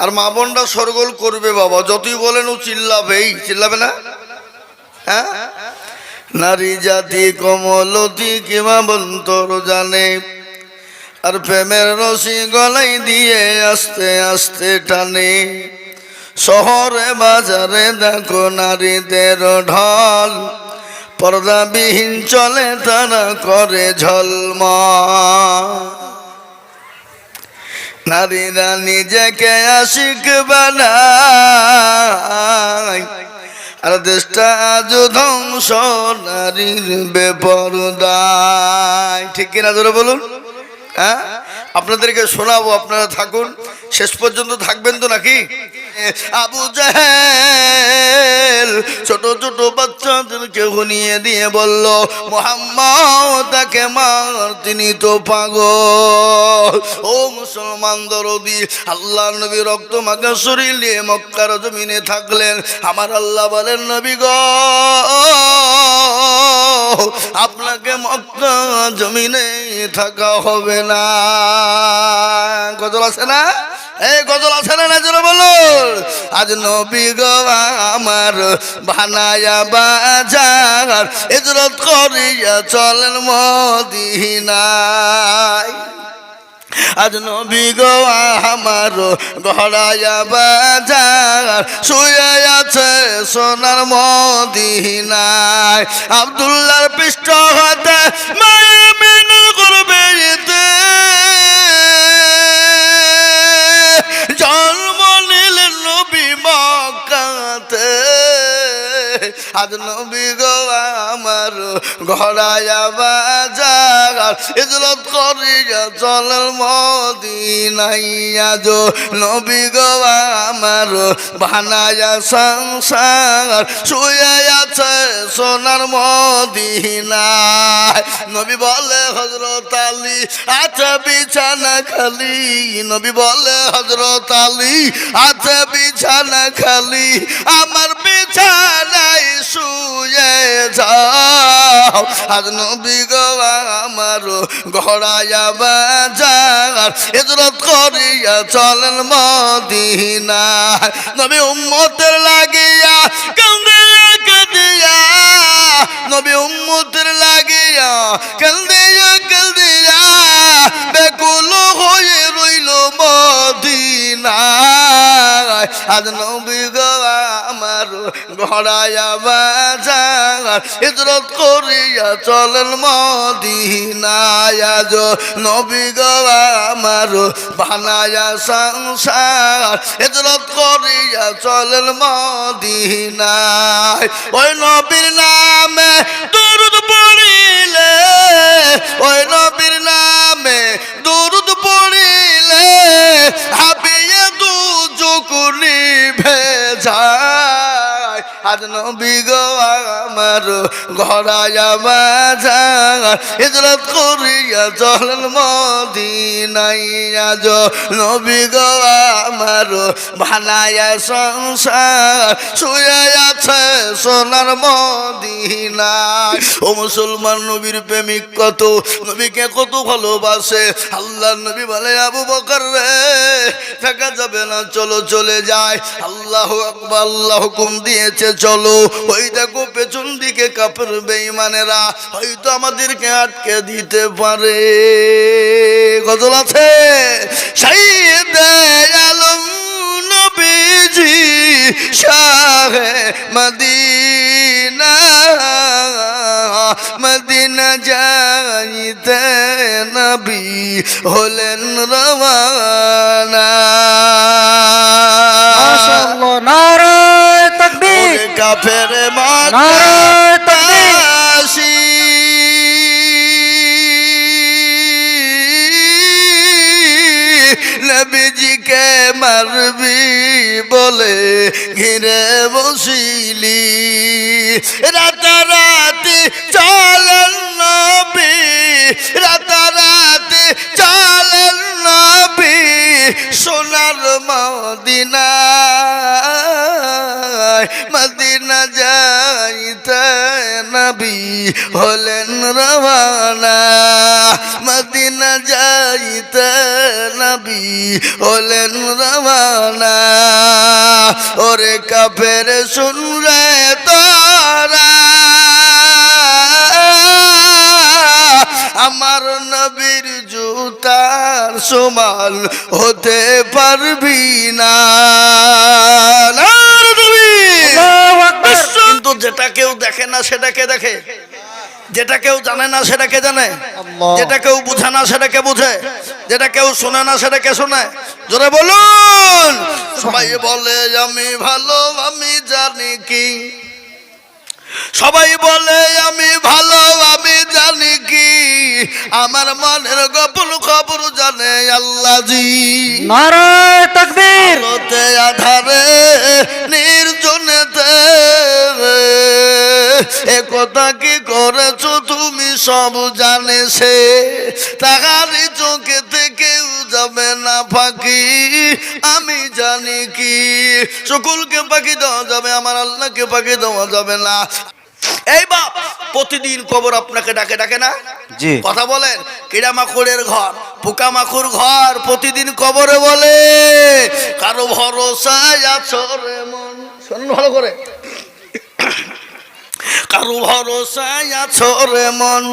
আর মা বোনটা সরগোল করবে বাবা, যতই বলেন ও চিল্লাবেই চিল্লাবে না? হ্যাঁ? নারী জাতি কমলতি কিমা বন্তর জানে আর প্রেমের রসি গলাই দিয়ে আস্তে আস্তে টানে। শহরে বাজারে দেখো নারীদের ঢল, পর্দাবিহীন চলে তারা করে ঝলমা নারীরা নিজেকে আশিক বানায়। আর দেশটা আজ ধ্বংস নারীর বেপরদায়। ঠিক কিনা ধরে বলুন? হ্যাঁ? আপনাদেরকে শোনাবো, আপনারা থাকুন। শেষ পর্যন্ত থাকবেন তো নাকি? আবু জাহেল, ছোট ছোট বাচ্চাদেরকে ঘনিয়ে দিয়ে বলল মোহাম্মদ তাকে মার, তিনি তো পাগল। ও মুসলমান দরদি আল্লাহ নবী রক্ত মাখা শরীর নিয়ে মক্কার জমিনে থাকলেন। আমার আল্লাহ বলেন, নবী গ, আপনাকে মক্কা জমিনে থাকা হবে না। গজল আছে না? এই গজল আছে না নজর বলুন। আজ নবী গো আমার বানায়া বাজার ইজরত করিয়া চলেন মদিনায়। আজ নবী গো আমার গড়ায়া বাজার, শুয়ে আছে সোনার মদিনায়। আবদুল্লার পৃষ্ঠ হাতে মায়ের মিন করবে আজ নবী গো আমার ঘরায়া বাজার ইজরত করিয়া চলের মদিনাইয়া যো নবী গো আমার বানায়া সংসার, শুয়ে আছে সোনার মদিনায়। নবী বলে হজরত আলী আছে বিছানা খালি। নবী বলে হজরত আলী আছে বিছানা খালি। আমার বিছানায় শুয়ে যাও। আজ নবী গো আমার ঘরায়া বাজার, ইজরত করিয়া চলেন মদিনা নবী উম্মতের লাগিয়া কান্দিয়া কাঁদিয়া নবী উম্মতের লাগিয়া কান্দিয়া কান্দিয়া বেকুল হয়ে রইল মদিনায়। আজ নবী গো আমার ঘরায়া বাজার ইজরত করিয়া চলেন মদিনায়। আজ নবী গো আমার বানায়া সংসার ইজরত করিয়া চলেন মদিনায়। ওই নবীর নামে দুরুদ পড়িলে ওই নবীর নামে দুরুদ পড়িলে হাবিয়ে দু চুকুনি ভেজায় আজ নবী গো আমার ঘরায়া বাজার ইজরত করিয়া চলেন মদিনাই আজ নবী গো আমার ভানায়া সংসার, শুয়ে আছে সোনার মদিনায়। ও মুসলমান নবীর প্রেমিক কত, নবীকে কত ভালোবাসে। আল্লাহ নবী বলে, আবু বকর রে থাকা যাবে না, চলো চলে যায়। আল্লাহ আকবার, আল্লাহ হুকুম দিয়েছে চলো। ওই দেখো পেছন দিকে কাপড় বেঈমানেরা হয়তো আমাদেরকে আটকে দিতে পারে। গজল আছে? মদিনা মদিনা যাইতে নবী হলেন রওয়ানা। ওরে কাফের মাতাশি নবীজিকে মারবি বলে ঘিরে বসিলি। রাতারাতি চলেন নবী রাতারাতি চলেন নবী সোনার মদিনায় মদিনা যাইতে নবী হলেন রওয়ানা। মদিনা যাইতে নবী হলেন রওয়ানা। বাপের শুনরে তোরা। আমার নবীর জুতার সমান হতে পারবি না। কিন্তু যেটা কেউ দেখে না সেটাকে দেখে? যেটা কেউ জানে না সেটাকে জানে? যেটা কেউ বুঝে না সেটাকে বুঝে? যেটা কেউ শোনে না সেটাকে শোনে? জোরে বলুন। সবাই বলে আমি ভালো আমি জানি কি। সবাই বলে আমি ভালো আমি জানি কি। আমার মনের গোপন খবর জানে আল্লাহ জি নারায় তকবীর। আলোতে আধারে নির্জনেতে এ কথা কি করেছ তুমি সব জানে সে। তাহারি চোখে কেউ যাবে না ফাঁকি। আমি জানি কি। সকলকে পাখি দেওয়া যাবে আমার আল্লাহকে পাখি দেওয়া যাবে না। এই বাপ প্রতিদিন কবর আপনাকে ডাকে ডাকে না? জি। কথা বলেন কিড়া মাকুড়ের ঘর পোকা মাকুর ঘর প্রতিদিন কবরে বলে। কারও ভরসায় আছো রে মন। শোন ভালো করে। কারও ভরসায় আছো রে মন।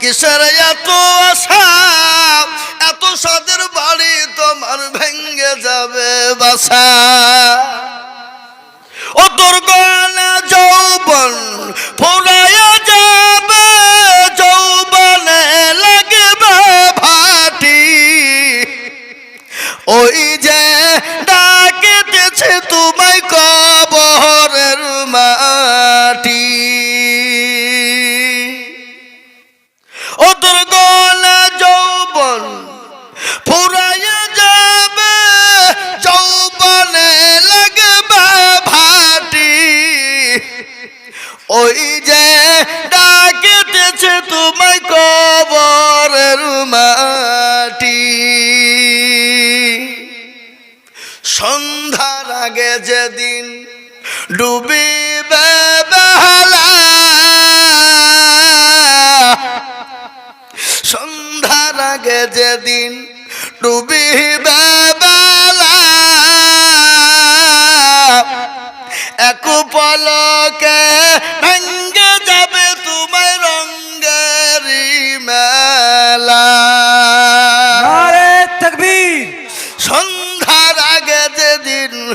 কিসের এত আশা? এত সাদের বাড়ি তোমার ভেঙ্গে যাবে বাসা।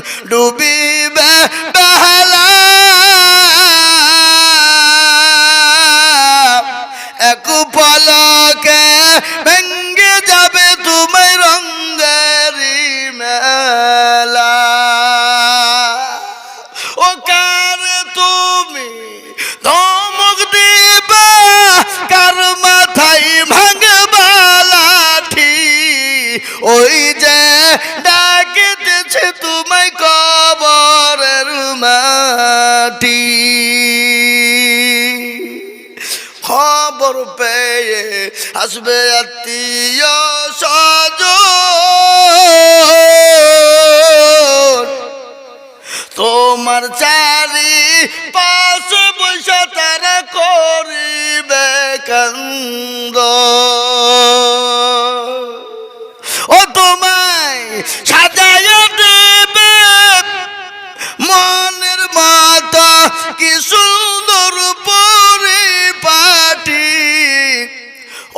যেদিন পেয়ে আসবে আত্মীয় সজ তোমার চারি পাশে বৈশা তারা করিবে কান্দ।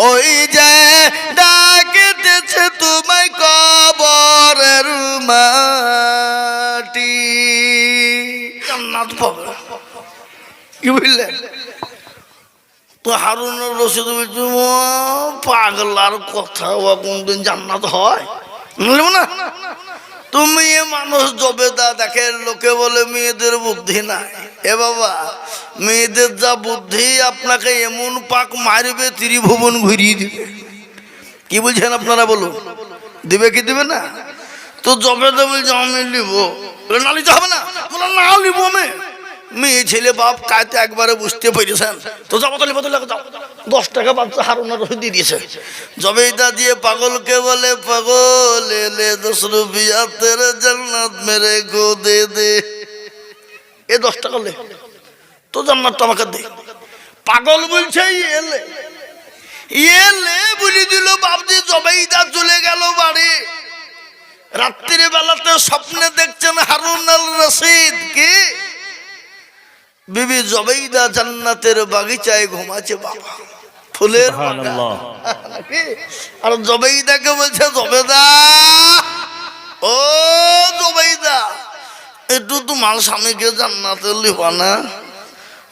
ওই যে ডাকেতেছে তোমায় কবরের মাটি। জান্নাত পাবে। কি বুঝলেন তো হারুন রশিদ বলছে "ও, পাগলার কথা ও কোনদিন জান্নাত হয়? বুঝলাম না? তুমি মানুষ জবেদা দেখে লোকে বলে মেয়েদের বুদ্ধি নাই। এ বাবা মেয়েদের যা বুদ্ধি আপনাকে এমন পাক মারবে ত্রিভুবন ঘুরিয়ে দিবে। কি বলছেন আপনারা বলুন? দিবে কি দিবে না? তো জবেদা বলছে আমি নিব না নিতে হবে না। বলে, না নিব আমি। মেয়ে ছেলে বাপ কায়তে একবারে বুঝতে পেরেছেন। তো যাব তাহলে বদলে যাও দশ টাকা বাচ্চা হারুনার রসিদ দিয়ে দিয়েছে। জবেদা দিয়ে পাগলকে বলে পাগল এলে দশ রুপিয়া তেরে জান্নাত মেরে গো দে দে। এ দশ টাকা লে তো জান্নাতটা আমাকে দে। পাগল বলছে এলে এলে বলি দিল বাবজি জবেইদা চলে গেল বাড়ি। রাত্রির বেলাতে স্বপ্নে দেখছেন হারুন আল বাসিদ কি? বিবি জবেইদা জান্নাতের বাগিচায় ঘুমাচ্ছে বাবা। ফুলের? আর জবেইদাকে বলছে জবেদা ও জবেইদা একটু তোমার স্বামীকে জান্নাতে লিবা না।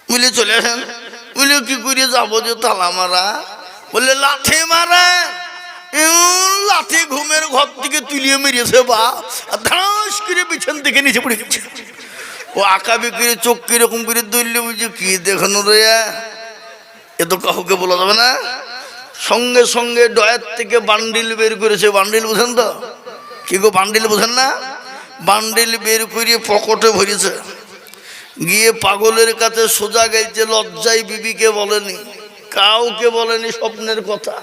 বুঝলে চলে আসেন। বুঝলে কি করে যাব যে তালা মারা? বললে লাঠি মারা। লাঠি ঘুমের ঘর থেকে তুলিয়ে মেরেছে বা। ধাস করে পিছন থেকে নিচে পড়ে গেছে। ও আঁকা বিক্রি চোখ কীরকম করে দৌড়লে বুঝছে কি দেখানো রে? এ তো কাউকে বলা যাবে না। সঙ্গে সঙ্গে ডয়ের থেকে বান্ডিল বের করেছে। বান্ডিল বুঝেন তো? কি গো, বান্ডিল বুঝেন না? বান্ডিল বের করে পকেটে ভরেছে। গিয়ে পাগলের কাছে সোজা গেছে লজ্জায় বিবিকে বলেনি, কাউকে বলেনি স্বপ্নের কথা।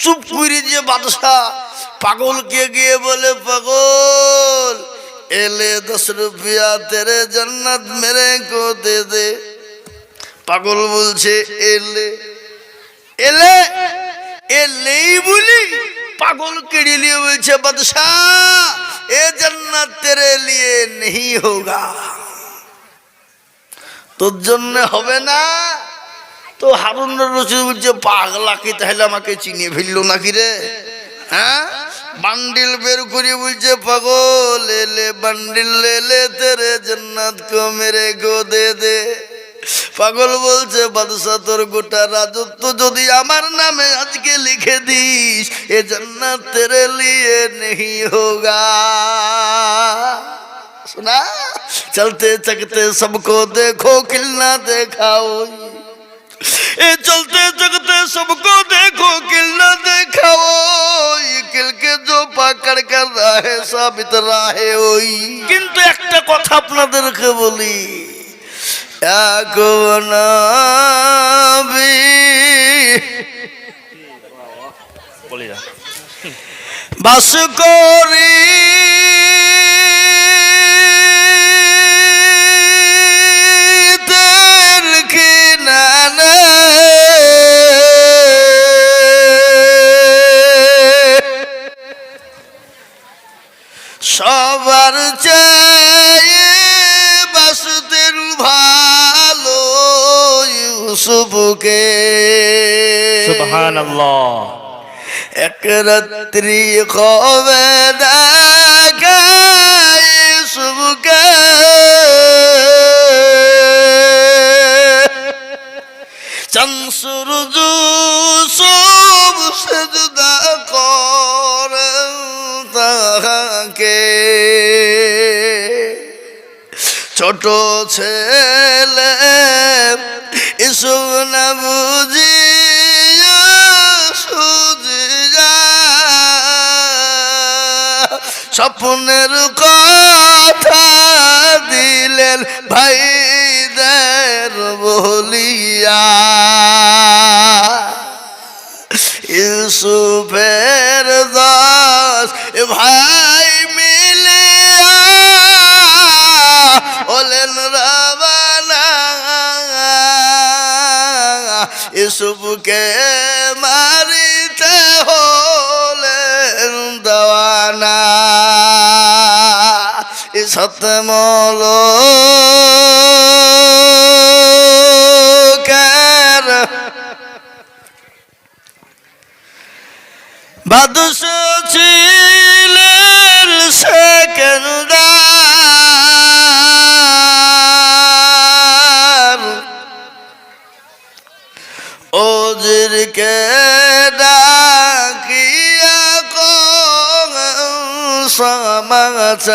চুপ করে যে বাদশাহ, পাগলকে গিয়ে বলে, পাগল, এলে দশ রুপিয়া তেরে জন্নত মেরে কো দে দে। পাগল বলছে, এলে এলে, এলেই বলি পাগল কেড়ে নিয়ে বলছে, বাদশাহ, এ জন্নত তেরে জন্য হবে না? তো হারুন বলছে পাগলা কি তাহলে আমাকে চিনিয়ে ফেলল নাকি রে? হ্যাঁ? বান্ডিল বের করে বলছে, পাগল, এলে বান্ডিল লেলে তেরে জন্নাত কো মেরে গো দে দে। পাগল বলছে বাদশাহ তোর গোটা রাজত্ব যদি আমার নামে আজকে লিখে দিস এ জন্নাত তেরে লিয়ে নেই হোগা सुना चलते चलते सबको देखो खिलना देखाओ ए चलते चलते सबको देखो खिलना देखाओ ये किल के जो पकड़ कर रहे साबित রাহে বাস করি। সবার চেয়ে ইউসুফকে সুবহানাল্লাহ। এক রাত্রি কবে দেখায় শুভকে চংসুর সব সেজদা করে তাহাকে। ছোট ছেলে বুঝিয়া স্বপ্নের কথা দিলেন ভাইদের বলিয়া। ইউসুফের দাস ভাই ইউসুফকে মারিতে হলেন দেওয়ানা। সতমল কার বাদশ ছিলেন সেকেন্দার। ওজিরকে ডাকিয়া কং সমাচার?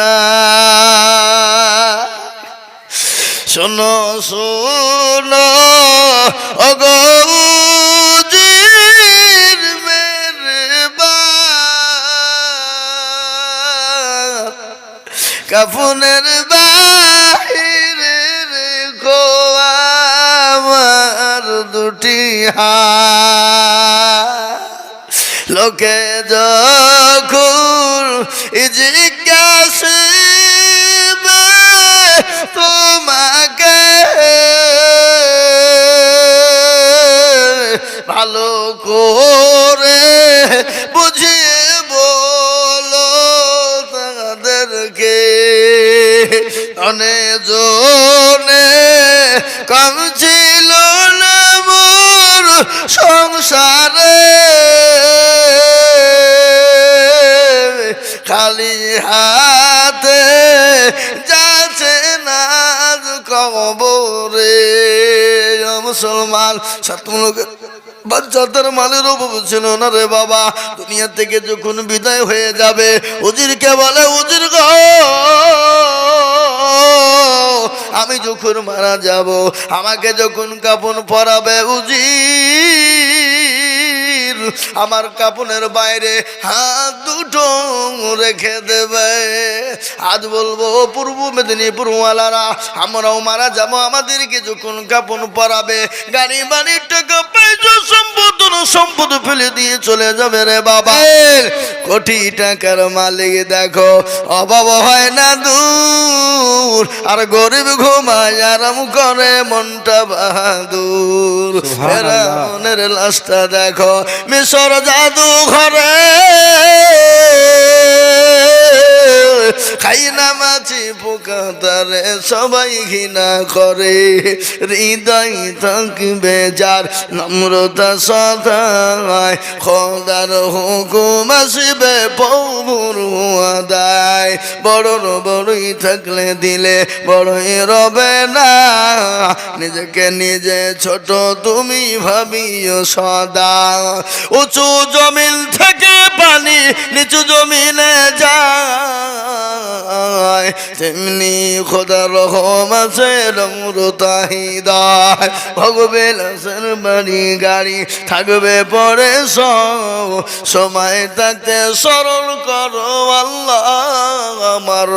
শোনো শোনো অগৌজির মেরে কাফুনের দুটি লোকে যখন জিজ্ঞাসা তোমাকে ভালো করে মুসলমান সত্যমূলক বাচ্চাদের মালের অভাব ছিল না রে বাবা। দুনিয়া থেকে যখন বিদায় হয়ে যাবে, উজিরকে বলে, উজির গ, আমি যখন মারা যাব, আমাকে যখন কাপন পরাবে উজির আমার কাপনের বাইরে হাত দুটো রেখে দেবে। আজ বলব পূর্ব মেদিনীপুর ওয়ালারা আমরাও মারা যাব আমাদেরকে যখন কাপন পরাবে। গাড়ি বাড়ির টাকা পয়সা সম্পদ সম্পদ ফেলে দিয়ে চলে যাবে রে বাবা। কোটি টাকার মালিক দেখো অভাব হয় না দূর। আর গরিব ঘুমায় আরাম করে মনটা বাহাদুর। ফেরাউনের লাশটা দেখো মিশর জাদু ঘরে। খাই না মাছি পোকা তারে সবাই ঘৃণা করে। হৃদয় থাকবে যার নম্রতা সদায়, খোদার হুকুম আসবে পৌর আদায়। বড়র বড়ই থাকলে দিলে বড়ই রবে না। নিজেকে নিজে ছোট, তুমি ভাবিও সদা। উঁচু জমিন থেকে পানি নিচু জমিনে যায়। তেমনি খোদা রহম আছে রমরতাহিদায় ভগবেন আছেন বাড়ি গাড়ি থাকবে পরে সব। সময় থাকতে স্মরণ করো আল্লাহ আমার।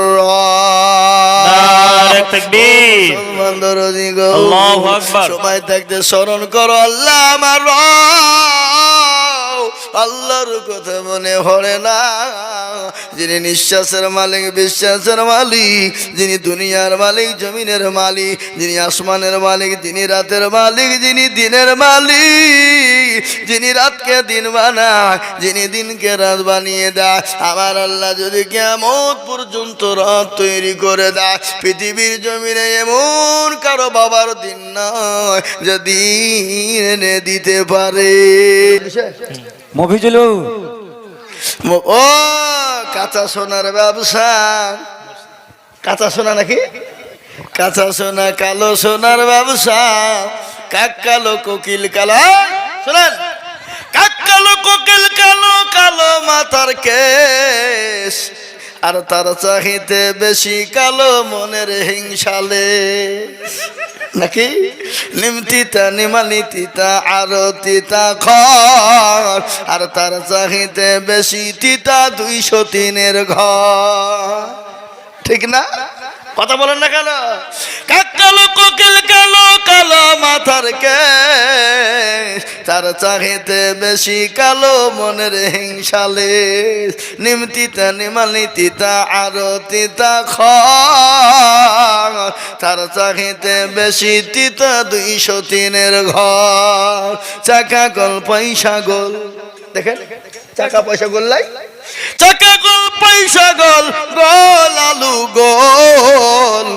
সময় থাকতে স্মরণ করো আল্লাহ আমার। আল্লাহর কথা মনে পড়ে না। যিনি নিঃশ্বাসের মালিক, বিশ্বাসের মালিক, যিনি দুনিয়ার মালিক, জমিনের মালিক, যিনি আসমানের মালিক, যিনি রাতের মালিক, যিনি দিনের মালিক, যিনি রাতকে দিন বানায়, যিনি দিনকে রাত বানিয়ে দেয়। আমার আল্লাহ যদি কেমন পর্যন্ত রাত তৈরি করে দেয়, পৃথিবীর জমিনে এমন কারও বাবার দিন নয় যদি দিতে পারে। মফিজুলু ও, কাঁচা সোনার ব্যবসা। কাঁচা সোনা নাকি? কাঁচা সোনা, কালো সোনার ব্যবসা। কাক কালো কোকিল কালা। শোনেন। কাক কালো কোকিল কালো কালো মাথার কেশ। আর তার চাহিতে বেশি কালো মনের হিংসালে নাকি? নিমতিতা, নিমালিতিতা আরও তিতা ঘর আর তার চাহিতে বেশি তিতা দুইশো তিনের ঘর। ঠিক না? কথা বলেন না কেন? কাক কালো কোকিল কালো কালো মাথার কে তার চাহিতে বেশি কালো মনের হিংসালে নিমতিতা নিমালি তিতা আরও তিতা খ তার চাহিতে বেশি তিতা দুইশো তিনের ঘর। চাকা গল, পয়সা গোল। দেখেন, চাকা পয়সা গোল্লাই চাকা গোল পয়সা গোল গোল আলু গোল।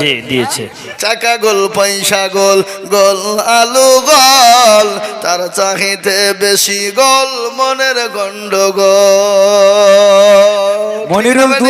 দিয়েছে জি দিয়েছে। চাকা গোল পয়সা গোল গোল আলু গোল। তার চাহিতে বেশি গোল মনের গন্ডগোল। মনিরুল দু